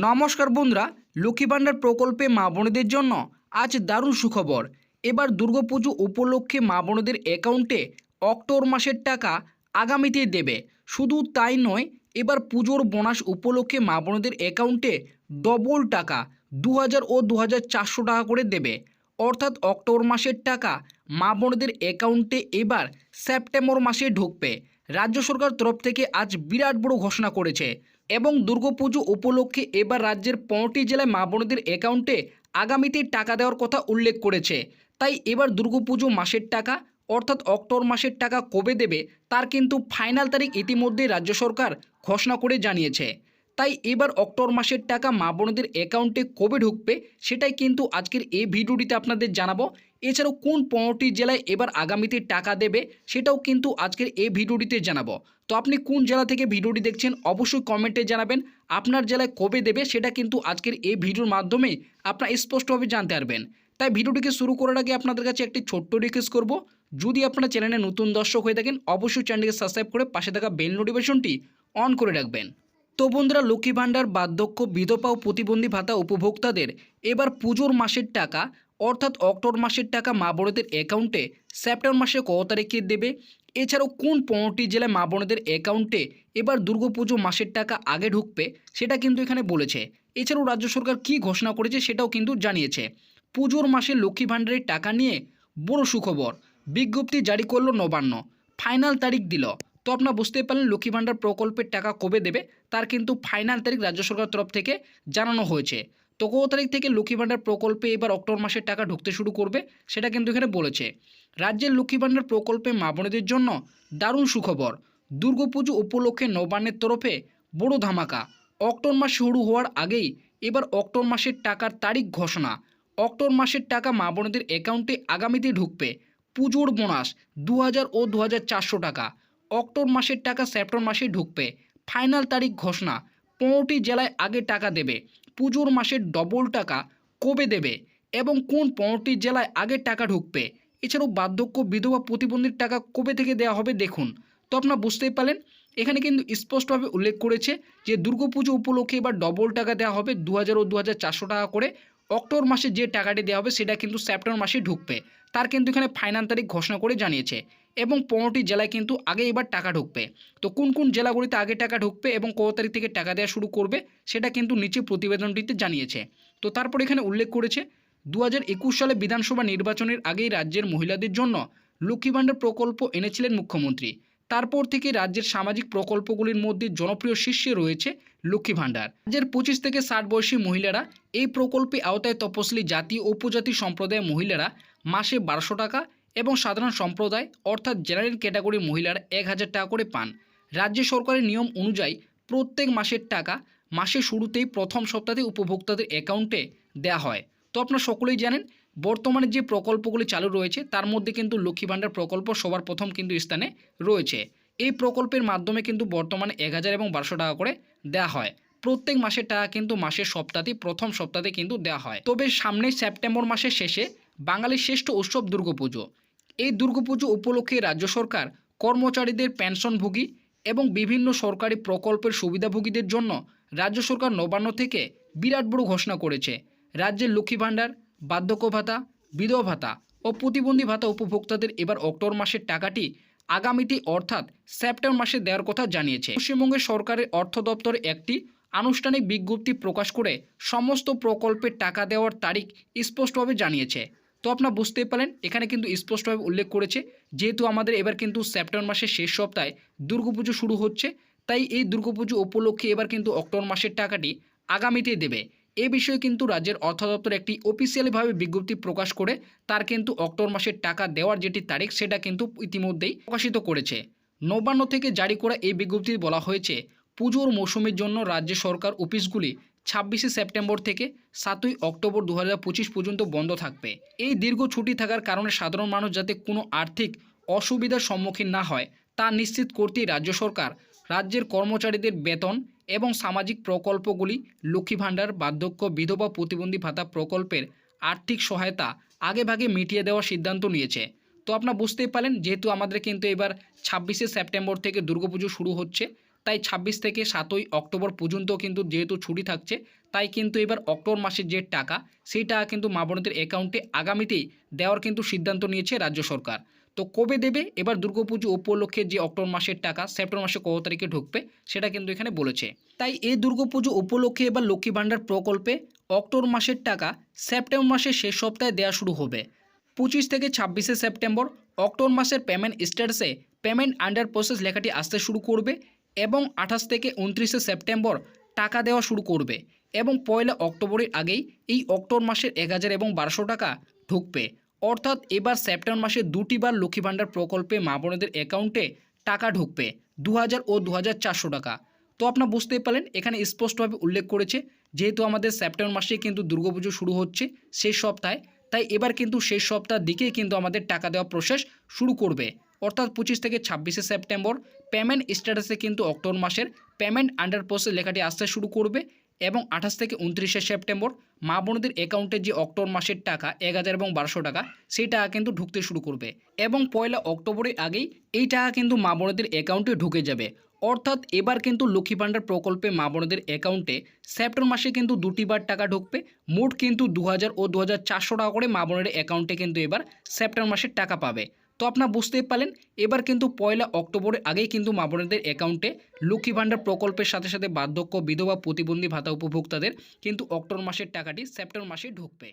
নমস্কার বন্ধুরা, লক্ষ্মী ভাণ্ডার প্রকল্পে মা বোনেদের জন্য আজ দারুণ সুখবর। এবার দুর্গাপুজো উপলক্ষে মা বোনেদের অ্যাকাউন্টে অক্টোবর মাসের টাকা আগামীতে দেবে। শুধু তাই নয়, এবার পুজোর বোনাস উপলক্ষে মা বোনেদের অ্যাকাউন্টে ডবল টাকা দু হাজার ও দু হাজার চারশো টাকা করে দেবে। অর্থাৎ অক্টোবর মাসের টাকা মা বোনেদের অ্যাকাউন্টে এবার সেপ্টেম্বর মাসে ঢুকবে। রাজ্য সরকার তরফ থেকে আজ বিরাট বড় ঘোষণা করেছে। এবং দুর্গাপুজো উপলক্ষে এবার রাজ্যের পনেরোটি জেলায় মা বোনদের অ্যাকাউন্টে আগামীতে টাকা দেওয়ার কথা উল্লেখ করেছে। তাই এবার দুর্গাপুজো মাসের টাকা, অর্থাৎ অক্টোবর মাসের টাকা কবে দেবে, তার কিন্তু ফাইনাল তারিখ ইতিমধ্যে রাজ্য সরকার ঘোষণা করে জানিয়েছে। তাই এবার অক্টোবর মাসের টাকা মা বোনদের অ্যাকাউন্টে কবে ঢুকবে সেটাই কিন্তু আজকের এই ভিডিওটিতে আপনাদের জানাব। এছাড়াও কোন পনেরোটি জেলায় এবার আগামীতে টাকা দেবে সেটাও কিন্তু আজকের এই ভিডিওটিতে জানাব। তো আপনি কোন জেলা থেকে ভিডিওটি দেখছেন অবশ্যই কমেন্টে জানাবেন। আপনার জেলায় কবে দেবে সেটা কিন্তু আজকের এই ভিডিওর মাধ্যমে আপনারা স্পষ্টভাবে জানতে পারবেন। তাই ভিডিওটিকে শুরু করার আগে আপনাদের কাছে একটি ছোট্ট রিকোয়েস্ট করব। যদি আপনারা চ্যানেলে নতুন দর্শক হয়ে থাকেন, অবশ্যই চ্যানেলটিকে সাবস্ক্রাইব করে পাশে থাকা বেল নোটিফিকেশনটি অন করে রাখবেন। তো বন্ধুরা লক্ষ্মী ভাণ্ডার, বার্ধক্য, বিধবা ও প্রতিবন্ধী ভাতা উপভোক্তাদের এবার পুজোর মাসের টাকা, অর্থাৎ অক্টোবর মাসের টাকা মা বোনদের অ্যাকাউন্টে সেপ্টেম্বর মাসে কত তারিখে দেবে। এছাড়াও কোন পনেরোটি জেলায় মা বোনদের অ্যাকাউন্টে এবার দুর্গাপুজো মাসের টাকা আগে ঢুকবে, সেটা কিন্তু এখানে বলেছে। এছাড়াও রাজ্য সরকার কী ঘোষণা করেছে সেটাও কিন্তু জানিয়েছে। পুজোর মাসে লক্ষ্মী ভাণ্ডারের টাকা নিয়ে বড় সুখবর। বিজ্ঞপ্তি জারি করল নবান্ন। ফাইনাল তারিখ দিল। তো আপনারা বুঝতে পারলেন লক্ষ্মী ভাণ্ডার প্রকল্পের টাকা কবে দেবে, তার কিন্তু ফাইনাল তারিখ রাজ্য সরকার তরফ থেকে জানানো হয়েছে। তো কত তারিখ থেকে লক্ষ্মী ভাণ্ডার প্রকল্পে এবার অক্টোবর মাসের টাকা ঢুকতে শুরু করবে, সেটা কিন্তু এখানে বলেছে। রাজ্যের লক্ষ্মী ভাণ্ডার প্রকল্পে মা বোনেদের জন্য দারুণ সুখবর। দুর্গাপুজো উপলক্ষে নবান্নের তরফে বড় ধামাকা। অক্টোবর মাস শুরু হওয়ার আগেই এবার অক্টোবর মাসের টাকার তারিখ ঘোষণা। অক্টোবর মাসের টাকা মা বোনেদের অ্যাকাউন্টে আগামীতে ঢুকবে। পুজোর বোনাস দু হাজার ও দু হাজার চারশো টাকা। অক্টোবর মাসের টাকা সেপ্টেম্বর মাসে ঢুকবে। ফাইনাল তারিখ ঘোষণা। পনেরোটি জেলায় আগে টাকা দেবে। পুজোর মাসের ডবল টাকা কবে দেবে? এবং কোন পনেরোটি জেলায় আগে টাকা ঢুকবে? এছাড়াও বার্ধক্য, বিধবা প্রতিবন্ধীর টাকা কবে থেকে দেওয়া হবে দেখুন। তো আপনারা বুঝতেই পারলেন। এখানে কিন্তু স্পষ্টভাবে উল্লেখ করেছে যে দুর্গাপুজো উপলক্ষে এবার ডবল টাকা দেওয়া হবে দু হাজার ও দু হাজার চারশো টাকা করে। অক্টোবর মাসে যে টাকাটি দেওয়া হবে, সেটা কিন্তু সেপ্টেম্বর মাসে ঢুকবে। তার কিন্তু এখানে ফাইনাল তারিখ ঘোষণা করে জানিয়েছে। এবং পনেরোটি জেলায় কিন্তু আগে এবার টাকা ঢুকবে। তো কোন কোন জেলাগুলিতে আগে টাকা ঢুকবে এবং কত তারিখ থেকে টাকা দেওয়া শুরু করবে, সেটা কিন্তু নিচে প্রতিবেদনটিতে জানিয়েছে। তো তারপর এখানে উল্লেখ করেছে দু হাজার একুশ সালে বিধানসভা নির্বাচনের আগেই রাজ্যের মহিলাদের জন্য লক্ষ্মী ভাণ্ডার প্রকল্প এনেছিলেন মুখ্যমন্ত্রী। তারপর থেকে রাজ্যের সামাজিক প্রকল্পগুলির মধ্যে জনপ্রিয় শীর্ষে রয়েছে লক্ষ্মী ভাণ্ডার। রাজ্যের পঁচিশ থেকে ষাট বয়সী মহিলারা এই প্রকল্পে আওতায় তপশিলি জাতি উপজাতি সম্প্রদায়ের মহিলারা মাসে বারোশো টাকা এবং সাধারণ সম্প্রদায়, অর্থাৎ জেনারেল ক্যাটাগরি মহিলারা এক হাজার টাকা করে পান। রাজ্য সরকারের নিয়ম অনুযায়ী প্রত্যেক মাসের টাকা মাসের শুরুতেই প্রথম সপ্তাহে উপভোক্তাদের অ্যাকাউন্টে দেওয়া হয়। তো আপনারা সকলেই জানেন, বর্তমানে যে প্রকল্পগুলি চালু রয়েছে, তার মধ্যে কিন্তু লক্ষ্মী ভাণ্ডার প্রকল্প সবার প্রথম কিন্তু স্থানে রয়েছে। এই প্রকল্পের মাধ্যমে কিন্তু বর্তমানে এক হাজার এবং বারোশো টাকা করে দেওয়া হয়। প্রত্যেক মাসের টাকা কিন্তু মাসের সপ্তাহে, প্রথম সপ্তাহে কিন্তু দেওয়া হয়। তবে সামনে সেপ্টেম্বর মাসের শেষে বাঙালির শ্রেষ্ঠ উৎসব দুর্গাপুজো। এই দুর্গাপুজো উপলক্ষে রাজ্য সরকার কর্মচারীদের পেনশনভোগী এবং বিভিন্ন সরকারি প্রকল্পের সুবিধাভোগীদের জন্য রাজ্য সরকার নবান্ন থেকে বিরাট বড় ঘোষণা করেছে। রাজ্যের লক্ষ্মী ভাণ্ডার, বার্ধক্য ভাতা, বিধবা ভাতা ও প্রতিবন্ধী ভাতা উপভোক্তাদের এবার অক্টোবর মাসের টাকাটি আগামীতে অর্থাৎ সেপ্টেম্বর মাসে দেওয়ার কথা জানিয়েছে। পশ্চিমবঙ্গের সরকারের অর্থ দপ্তর একটি আনুষ্ঠানিক বিজ্ঞপ্তি প্রকাশ করে সমস্ত প্রকল্পের টাকা দেওয়ার তারিখ স্পষ্টভাবে জানিয়েছে। তো আপনারা বুঝতেই পারেন এখানে কিন্তু স্পষ্টভাবে উল্লেখ করেছে, যেহেতু আমাদের এবার কিন্তু সেপ্টেম্বর মাসের শেষ সপ্তাহে দুর্গাপুজো শুরু হচ্ছে, তাই এই দুর্গাপুজো উপলক্ষে এবার কিন্তু অক্টোবর মাসের টাকাটি আগামীতেই দেবে। এ বিষয়ে কিন্তু রাজ্যের অর্থ দপ্তর একটি অফিসিয়ালিভাবে বিজ্ঞপ্তি প্রকাশ করে, তার কিন্তু অক্টোবর মাসের টাকা দেওয়ার যেটি তারিখ, সেটা কিন্তু ইতিমধ্যেই প্রকাশিত করেছে। নবান্ন থেকে জারি করা এই বিজ্ঞপ্তি বলা হয়েছে, পুজোর মৌসুমের জন্য রাজ্য সরকার অফিসগুলি ছাব্বিশে সেপ্টেম্বর থেকে সাতই অক্টোবর দু হাজার পঁচিশ পর্যন্ত বন্ধ থাকবে। এই দীর্ঘ ছুটি থাকার কারণে সাধারণ মানুষ যাতে কোনো আর্থিক অসুবিধার সম্মুখীন না হয়, তা নিশ্চিত করতেই রাজ্য সরকার, রাজ্যের কর্মচারীদের বেতন এবং সামাজিক প্রকল্পগুলি, লক্ষ্মী ভাণ্ডার, বার্ধক্য, বিধবা প্রতিবন্ধী ভাতা প্রকল্পের আর্থিক সহায়তা আগেভাগে মিটিয়ে দেওয়ার সিদ্ধান্ত নিয়েছে। তো আপনারা বুঝতেই পারেন যেহেতু আমাদের কিন্তু এবার ছাব্বিশে সেপ্টেম্বর থেকে দুর্গাপুজো শুরু হচ্ছে তাই ছাব্বিশ থেকে সাতই অক্টোবর পর্যন্ত কিন্তু যেহেতু ছুটি থাকছে, তাই কিন্তু এবার অক্টোবর মাসের যে টাকা সেই টাকা কিন্তু মা বোনদের অ্যাকাউন্টে আগামীতেই দেওয়ার কিন্তু সিদ্ধান্ত নিয়েছে রাজ্য সরকার। তো কবে দেবে? এবার দুর্গাপুজো উপলক্ষে যে অক্টোবর মাসের টাকা, সেপ্টেম্বর মাসে কত তারিখে ঢুকবে, সেটা কিন্তু এখানে বলেছে। তাই এই দুর্গাপুজো উপলক্ষে এবার লক্ষ্মী ভাণ্ডার প্রকল্পে অক্টোবর মাসের টাকা সেপ্টেম্বর মাসের শেষ সপ্তাহে দেওয়া শুরু হবে। পঁচিশ থেকে ছাব্বিশে সেপ্টেম্বর অক্টোবর মাসের পেমেন্ট স্ট্যাটাসে পেমেন্ট আন্ডার প্রসেস লেখাটি আসতে শুরু করবে এবং আঠাশ থেকে উনত্রিশে সেপ্টেম্বর টাকা দেওয়া শুরু করবে এবং পয়লা অক্টোবরের আগেই এই অক্টোবর মাসের এক হাজার এবং বারোশো টাকা ঢুকবে। অর্থাৎ এবার সেপ্টেম্বর মাসে দুটি বার লক্ষ্মী ভাণ্ডার প্রকল্পে মা বোনেদের অ্যাকাউন্টে টাকা ঢুকবে দু হাজার ও দু হাজার চারশো টাকা। তো আপনারা বুঝতেই পারলেন, এখানে স্পষ্টভাবে উল্লেখ করেছে, যেহেতু আমাদের সেপ্টেম্বর মাসে কিন্তু দুর্গাপুজো শুরু হচ্ছে শেষ সপ্তাহে, তাই এবার কিন্তু শেষ সপ্তাহের দিকেই কিন্তু আমাদের টাকা দেওয়া প্রসেস শুরু করবে। অর্থাৎ পঁচিশ থেকে ছাব্বিশে সেপ্টেম্বর। পেমেন্ট স্ট্যাটাসে কিন্তু অক্টোবর মাসের পেমেন্ট আন্ডার প্রসেস লেখাটি আসতে শুরু করবে এবং আঠাশ থেকে উনত্রিশে সেপ্টেম্বর মা বোনদের অ্যাকাউন্টে যে অক্টোবর মাসের টাকা এক হাজার এবং বারোশো টাকা, সেই টাকা কিন্তু ঢুকতে শুরু করবে এবং পয়লা অক্টোবরের আগেই এই টাকা কিন্তু মা বোনদের অ্যাকাউন্টে ঢুকে যাবে। অর্থাৎ এবার কিন্তু লক্ষ্মী ভাণ্ডার প্রকল্পে মা বোনদের অ্যাকাউন্টে সেপ্টেম্বর মাসে কিন্তু দুটি বার টাকা ঢুকবে। মোট কিন্তু দু হাজার ও দু হাজার চারশো টাকা করে মা বোনের অ্যাকাউন্টে কিন্তু এবার সেপ্টেম্বর মাসের টাকা পাবে। তো আপনারা বুঝতেই পারলেন, এবার কিন্তু পয়লা অক্টোবরের আগেই কিন্তু মা বোনেদের অ্যাকাউন্টে লক্ষ্মী ভাণ্ডার প্রকল্পের সাথে সাথে বার্ধক্য, বিধবা, প্রতিবন্ধী ভাতা উপভোক্তাদের কিন্তু অক্টোবর মাসের টাকাটি সেপ্টেম্বর মাসে ঢুকবে।